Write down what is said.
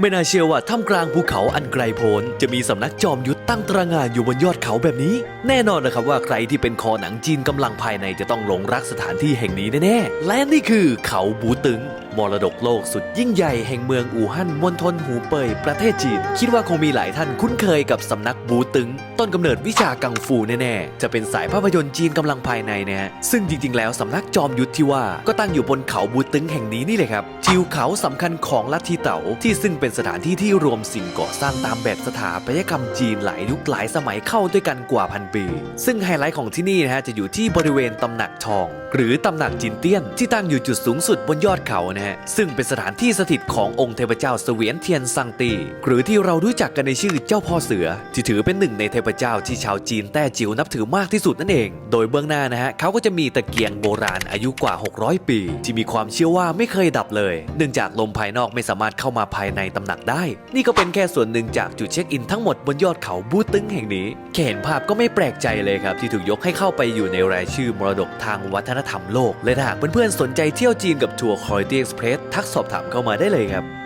ไม่น่าเชื่อว่าท่ามกลางภูเขาอันไกลโพ้นจะมีสำนักจอมยุทธตั้งตระหง่านอยู่บนยอดเขาแบบนี้ แน่นอนนะครับว่าใครที่เป็นคอหนังจีนกำลังภายในจะต้องหลงรักสถานที่แห่งนี้แน่ๆ และนี่คือเขาบูตึง มรดกโลกสุดยิ่งใหญ่แห่งเมืองอู่ฮั่นมณฑลหูเป่ยประเทศจีน คิดว่าคงมีหลายท่านคุ้นเคยกับสำนักบูตึง ต้นกำเนิดวิชากังฟูแน่ๆ จะเป็นสายภาพยนตร์จีนกำลังภายในนะฮะซึ่งจริงๆ แล้วสำนักจอมยุทธที่ว่าก็ตั้งอยู่บนเขาบูตึงแห่งนี้นี่เลยครับทิวเขาสำคัญของลัทธิเต๋าที่ซึ่งเป็นสถานที่ที่รวมสิ่งก่อสร้างตามแบบสถาปัตยกรรมจีนหลายยุคหลายสมัยเข้าด้วยกันกว่าพันปี ซึ่งไฮไลท์ของที่นี่นะฮะจะอยู่ที่บริเวณตำหนักทอง หรือตำหนักจินเตี้ยน ที่ตั้งอยู่จุดสูงสุดบนยอดเขานะฮะซึ่งเป็นสถานที่สถิตขององค์เทพเจ้าเสวียนเทียนซังตีหรือที่เรารู้จักกันในชื่อเจ้าพ่อเสือ ที่ถือเป็นหนึ่งในเทพเจ้าที่ชาวจีนแต้จิ๋วนับถือมากที่สุดนั่นเอง โดยเบื้องหน้านะฮะเขาก็จะมีตะเกียงโบราณอายุกว่า 600 ปี ที่มีความเชื่อว่าไม่เคยดับเลย เนื่องจากลมภายนอกไม่สามารถเข้ามาภายในตำหนักได้ นี่ก็เป็นแค่ส่วนหนึ่งจากจุดเช็คอินทั้งหมดบนยอดเขาบูตึงแห่งนี้แค่เห็นภาพก็ไม่แปลกใจเลยครับ ที่ถูกยกให้เข้าไปอยู่ในรายชื่อมรดกทางวัฒนธรรมโลก และถ้าหากเพื่อนๆสนใจเที่ยวจีนกับทัวร์คอยตี้เอ็กซ์เพรสทักสอบถามเข้ามาได้เลยครับ